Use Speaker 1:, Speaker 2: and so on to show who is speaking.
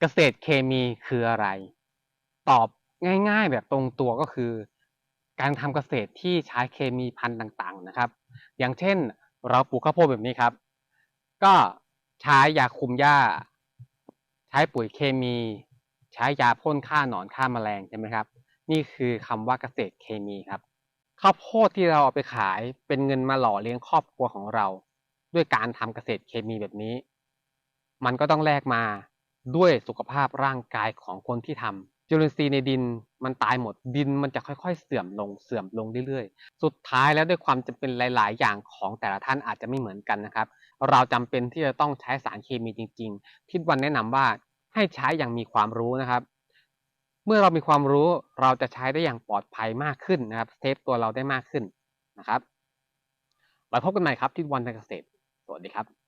Speaker 1: เกษตรเคมีคืออะไร ตอบง่าย ๆ แบบตรงตัวก็คือ การทำเกษตรที่ใช้เคมีพันธุ์ต่างๆนะครับ อย่างเช่น เราปลูกข้าวโพดแบบนี้ครับ ก็ใช้ยาคุมหญ้า ใช้ปุ๋ยเคมี ใช้ยาพ่นฆ่าหนอนฆ่าแมลงใช่ไหมครับ นี่คือคำว่าเกษตรเคมีครับข้าวโพดที่เราเอาไปขายเป็นเงินมาหล่อเลี้ยงครอบครัวของเรา ด้วยการทำเกษตรเคมีแบบนี้ มันก็ต้องแลกมา ด้วยสุขภาพร่างกายของคนที่ทำจุลินทรีย์ในดินมันตายหมดดินมันจะค่อยๆ เสื่อมลงเสื่อมลงเรื่อยๆ สุดท้ายแล้วด้วยความจำเป็นหลาย ๆ อย่างของแต่ละท่านอาจจะไม่เหมือนกันนะครับ เราจำเป็นที่จะต้องใช้สารเคมีจริง ๆ ทิศวันแนะนำว่าให้ใช้อย่างมีความรู้นะครับ เมื่อเรามีความรู้เราจะใช้ได้อย่างปลอดภัยมากขึ้นนะครับเซฟตัวเราได้มากขึ้นนะครับไว้พบกันใหม่ครับที่วันทางเกษตร สวัสดีครับ